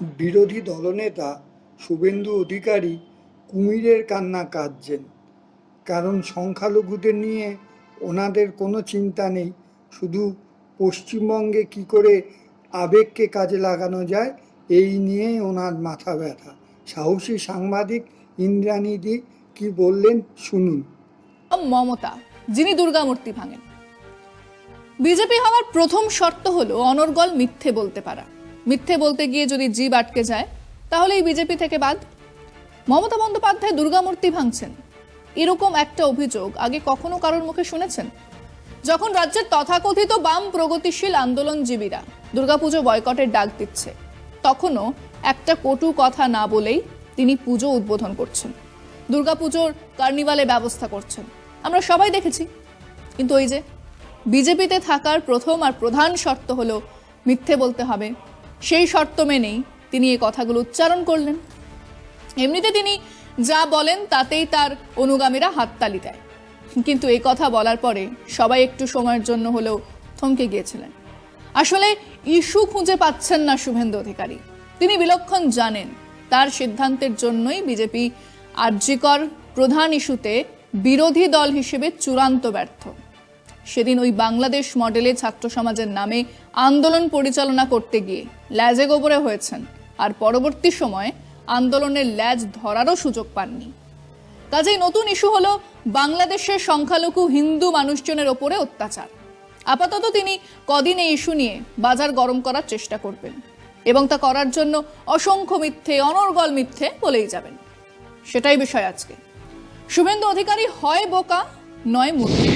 বিরোধী দলনেতা শুভেন্দু অধিকারী কুমিরের কান্না কাঁদছেন। কারণ সংখ্যালঘুদের নিয়ে ওনাদের কোনো চিন্তা নেই। শুধু পশ্চিমবঙ্গে কি করে আবেগকে কাজে লাগানো যায়, এই নিয়েই ওনার মাথা ব্যথা। সাহসী সাংবাদিক ইন্দ্রাণী দি কি বললেন শুনুন। মমতা, যিনি দুর্গামূর্তি ভাঙেন। বিজেপি হওয়ার প্রথম শর্ত হলো অনর্গল মিথ্যে বলতে পারা। মিথ্যে বলতে গিয়ে যদি জীব আটকে যায় তাহলে এই বিজেপি থেকে বাদ। মমতা বন্দ্যোপাধ্যায় দুর্গামূর্তি ভাঙছেন। এরকম একটা অভিযোগ আগে কখনো কারোর মুখে শুনেছেন? যখন রাজ্যের তথাকথিত বাম প্রগতিশীল আন্দোলনজীবীরা দুর্গাপুজো বয়কটের ডাক দিচ্ছে, তখনও একটা কটু কথা না বলেই তিনি পুজো উদ্বোধন করছেন। দুর্গাপুজোর কার্নিভালে ব্যবস্থা করছেন। আমরা সবাই দেখেছি। কিন্তু ওই যে বিজেপিতে থাকার প্রথম আর প্রধান শর্ত হলো মিথ্যে বলতে হবে। সেই শর্ত মেনেই তিনি এই কথাগুলো উচ্চারণ করলেন। এমনিতে তিনি যা বলেন তাতেই তার অনুগামীরা হাততালি দেয়। কিন্তু এই কথা বলার পরে সবাই একটু সময়ের জন্য হলেও থমকে গিয়েছিলেন। আসলে ইস্যু খুঁজে পাচ্ছেন না শুভেন্দু অধিকারী। তিনি বিলক্ষণ জানেন তার সিদ্ধান্তের জন্যই বিজেপি আর্যিকর প্রধান ইস্যুতে বিরোধী দল হিসেবে চূড়ান্ত ব্যর্থ। সেদিন ওই বাংলাদেশ মডেলে ছাত্র সমাজের নামে আন্দোলন পরিচালনা করতে গিয়ে ল্যাজে গোবরে হয়েছেন। আর পরবর্তী সময়ে আন্দোলনের ল্যাজ ধরারও সুযোগ পাননি। কাজেই নতুন ইস্যু হলো বাংলাদেশের সংখ্যালঘু হিন্দু মানুষজনের ওপরে অত্যাচার। আপাতত তিনি কদিন এই ইস্যু নিয়ে বাজার গরম করার চেষ্টা করবেন এবং তা করার জন্য অসংখ্য মিথ্যে, অনর্গল মিথ্যে বলেই যাবেন। সেটাই বিষয় আজকে। শুভেন্দু অধিকারী হয় বোকা, নয় মূর্খ।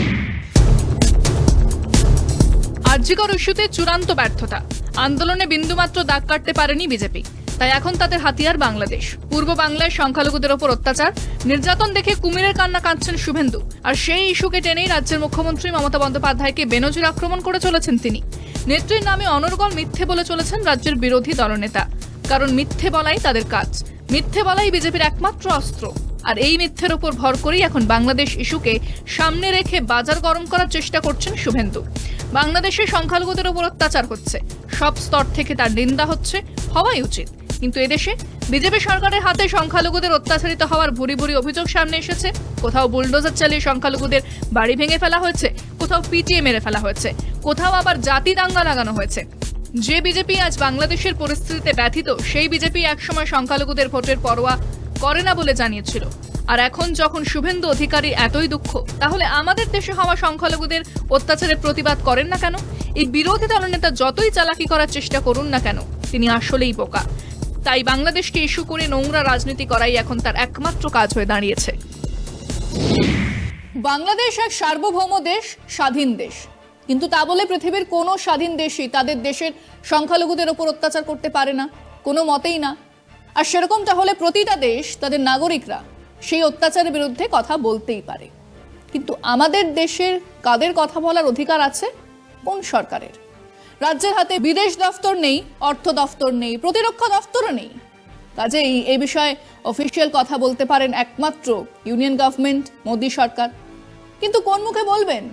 আর্যিকর ইস্যুতে চূড়ান্ত ব্যর্থতা। আন্দোলনে বিন্দুমাত্র দাগ কাটতে পারেনি বিজেপি। তাই এখন তাদের হাতিয়ার বাংলাদেশ। পূর্ব বাংলায় সংখ্যালঘুদের ওপর অত্যাচার। নির্যাতন দেখে কুমিরের কান্না কাঁদছেন শুভেন্দু। আর সেই ইস্যুকে টেনেই রাজ্যের মুখ্যমন্ত্রী মমতা বন্দ্যোপাধ্যায়কে বেনজির আক্রমণ করে চলেছেন তিনি। নেত্রীর নামে অনর্গল মিথ্যে বলে চলেছেন রাজ্যের বিরোধী দলনেতা। কারণ মিথ্যে বলাই তাদের কাজ। মিথ্যে বলাই বিজেপির একমাত্র অস্ত্র। আর এই মিথ্যের ওপর ভর করেই এখন বাংলাদেশ ইস্যুকে সামনে রেখে বাজার গরম করার চেষ্টা করছেন শুভেন্দু। বাংলাদেশে সংখ্যালঘুদের উপর অত্যাচার হচ্ছে। সব স্তর থেকে তার নিন্দা হচ্ছে, হওয়াই উচিত। কিন্তু এদেশে বিজেপি সরকারের হাতে সংখ্যালঘুদের অত্যাচারিত হওয়ার ভুরি ভুরি অভিযোগ সামনে এসেছে। কোথাও বুলডোজার চালিয়ে সংখ্যালঘুদের বাড়ি ভেঙে ফেলা হয়েছে, কোথাও পিটিয়ে মেরে ফেলা হয়েছে, কোথাও আবার জাতি দাঙ্গা লাগানো হয়েছে। যে বিজেপি আজ বাংলাদেশের পরিস্থিতিতে ব্যথিত, সেই বিজেপি একসময় সংখ্যালঘুদের ভোটের পরোয়া করে না বলে জানিয়েছিল। আর এখন যখন শুভেন্দু অধিকারী এতই দুঃখ, তাহলে আমাদের দেশে হওয়া সংখ্যালঘুদের অত্যাচারের প্রতিবাদ করেন না কেন? এই বিরোধী দলনেতা যতই চালাকি করার চেষ্টা করুন না কেন, তিনি আসলেই বোকা। তাই বাংলাদেশকে ইস্যু করে নোংরা রাজনীতি করাই এখন তার একমাত্র কাজ হয়ে দাঁড়িয়েছে। বাংলাদেশ এক সার্বভৌম দেশ, স্বাধীন দেশ। কিন্তু তা বলে পৃথিবীর কোনো স্বাধীন দেশই তাদের দেশের সংখ্যালঘুদের ওপর অত্যাচার করতে পারে না, কোনো মতেই না। আর সেরকমটা হলে প্রতিটা দেশ তাদের নাগরিকরা সেই অত্যাচারের বিরুদ্ধে কথা বলতেই পারে। কিন্তু আমাদের দেশের কাদের কথা বলার অধিকার আছে? কোন সরকারের? রাজ্যের হাতে বিদেশ দফতর নেই, অর্থ দফতর নেই, প্রতিরক্ষা দফতরও নেই। কাজেই এই বিষয়ে অফিসিয়াল কথা বলতে পারেন একমাত্র ইউনিয়ন গভর্নমেন্ট, মোদী সরকার। কিন্তু কোন মুখে বলবেন?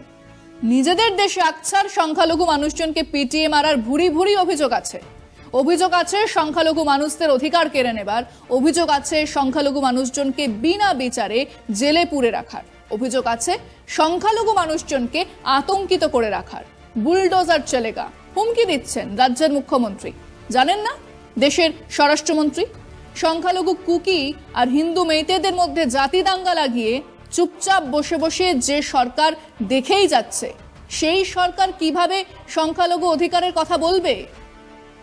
নিজেদের দেশে আকছার সংখ্যালঘু মানুষজনকে পিটিয়ে মারার ভুরি ভুরি অভিযোগ আছে। অভিযোগ আছে, সংখ্যালঘু মানুষদের অধিকার কেড়ে নেবার। অভিযোগ আছে, সংখ্যালঘু মানুষজনকে বিনা বিচারে জেলে পুরে রাখার। অভিযোগ আছে, সংখ্যালঘু মানুষজনকে আতঙ্কিত করে রাখার। বুলডোজার চলেগা হুমকি দিচ্ছেন রাজ্যের মুখ্যমন্ত্রী। জানেন না? দেশের স্বরাষ্ট্রমন্ত্রী। সংখ্যালঘু কুকি আর হিন্দু মেয়েতেদের মধ্যে জাতি দাঙ্গা লাগিয়ে চুপচাপ বসে বসে যে সরকার দেখেই যাচ্ছে, সেই সরকার কীভাবে সংখ্যালঘু অধিকারের কথা বলবে?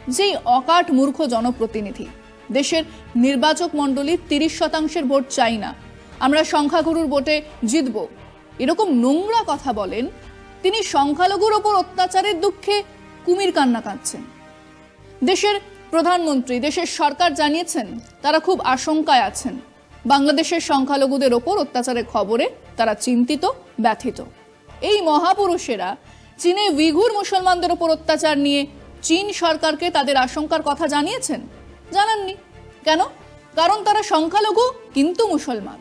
যেই অকাট মূর্খ জনপ্রতিনিধি। দেশের নির্বাচক মণ্ডলীর তিরিশ শতাংশের ভোট চাই না। আমরা সংখ্যাগুরুর ভোটে জিতব। এরকম নোংরা কথা বলেন, তিনি সংখ্যালঘুর ওপর অত্যাচারের দুঃখে কুমির কান্না কাঁদছেন। দেশের প্রধানমন্ত্রী, দেশের সরকার জানিয়েছেন, তারা খুব আশঙ্কায় আছেন। বাংলাদেশের সংখ্যালঘুদের ওপর অত্যাচারের খবরে তারা চিন্তিত, ব্যথিত। এই মহাপুরুষেরা চীনে উইঘুর মুসলমানদের ওপর অত্যাচার নিয়ে চীন সরকারকে তাদের আশঙ্কার কথা জানিয়েছেন? জানাননি। কেন? কারণ তারা সংখ্যালঘু, কিন্তু মুসলমান।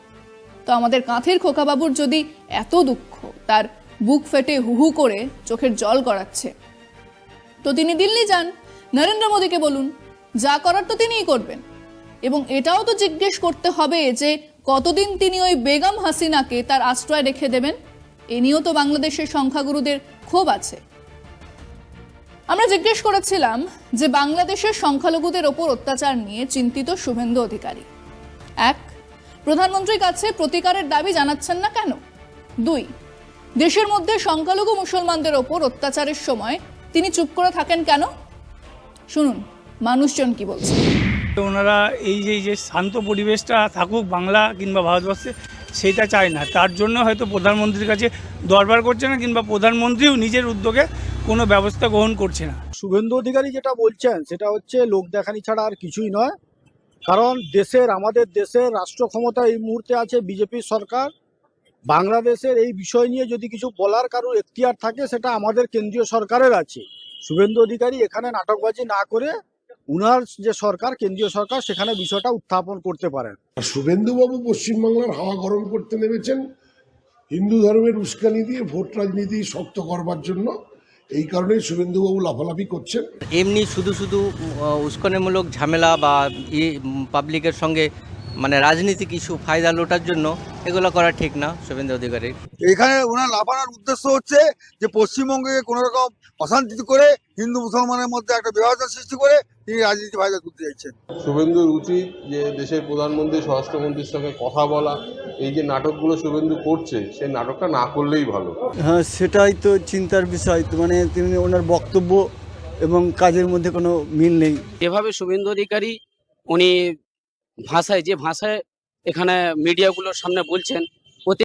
তো আমাদের কাঁথের খোকাবাবুর যদি এত দুঃখ, তার বুক ফেটে হুহু করে চোখের জল গড়াচ্ছে। তো তিনি দিল্লি যান। নরেন্দ্র মোদীকে বলুন, যা করার তো তিনিই করবেন। এবং এটাও তো জিজ্ঞেস করতে হবে যে, কতদিন তিনি ওই বেগম হাসিনাকে তার আশ্রয় রেখে দেবেন? এ নিয়েও তো বাংলাদেশের সংখ্যাগুরুদের ক্ষোভ আছে। আমরা জিজ্ঞেস করেছিলাম যে বাংলাদেশের সংখ্যালঘুদের ওপর অত্যাচার নিয়ে চিন্তিত শুভেন্দু অধিকারী। এক, প্রধানমন্ত্রীর কাছে প্রতিকারের দাবি জানাচ্ছেন না কেন? দুই, দেশের মধ্যে সংখ্যালঘু মুসলমানদের ওপর অত্যাচারের সময় তিনি চুপ করে থাকেন কেন? শুনুন, মানুষজন কি বলছে? ওনারা এই যে যে শান্ত পরিবেশটা থাকুক বাংলা কিংবা ভারতবর্ষে, সেটা চায় না। তার জন্য হয়তো প্রধানমন্ত্রীর কাছে দরবার করছে না কিংবা প্রধানমন্ত্রীও নিজের উদ্যোগে কোনো ব্যবস্থা গ্রহণ করছে না। শুভেন্দু অধিকারী যেটা বলছেন সেটা হচ্ছে লোক দেখানি ছাড়া আর কিছুই নয়। কারণ দেশের আমাদের দেশের রাষ্ট্র ক্ষমতা এই মুহূর্তে আছে বিজেপি সরকার। বাংলাদেশের এই বিষয় নিয়ে যদি কিছু বলার কারও এখতিয়ার থাকে সেটা আমাদের কেন্দ্রীয় সরকারের আছে। শুভেন্দু অধিকারী এখানে নাটকবাজি না করে উনার যে সরকার কেন্দ্রীয় সরকার সেখানে বিষয়টা উত্থাপন করতে পারেন। আর শুভেন্দুবাবু পশ্চিমবাংলার হাওয়া গরম করতে নেমেছেন। হিন্দু ধর্মের উস্কানি দিয়ে ভোট রাজনীতি শক্ত করবার জন্য। এই কারণেই শুভেন্দুবাবু লাফালাফি করছেন। এমনি শুধু শুধু উস্কনেমূলক ঝামেলা বা পাবলিকের সঙ্গে মানে রাজনীতিক ইস্যু ফায়দা লোটার জন্য এগুলো করা ঠিক না শুভেন্দু অধিকারী। এখানে ওনার লাফানোর উদ্দেশ্য হচ্ছে যে পশ্চিমবঙ্গে কোনো রকম অশান্তি করে হিন্দু মুসলমানের মধ্যে একটা বিভাজন সৃষ্টি করে তিনি রাজনীতি ফায়দা করতে চাইছেন। শুভেন্দুর উচিত যে দেশের প্রধানমন্ত্রী স্বরাষ্ট্রমন্ত্রীর সঙ্গে কথা বলা এই যে নাটকগুলো শুভেন্দু করছে সেই নাটকটা না করলেই ভালো। হ্যাঁ সেটাই তো চিন্তার বিষয়। তো মানে তিনি ওনার বক্তব্য এবং কাজের মধ্যে কোনো মিল নেই। এভাবে শুভেন্দু অধিকারী উনি ভাষায় যে ভাষায় এখানে মিডিয়াগুলোর সামনে বলছেন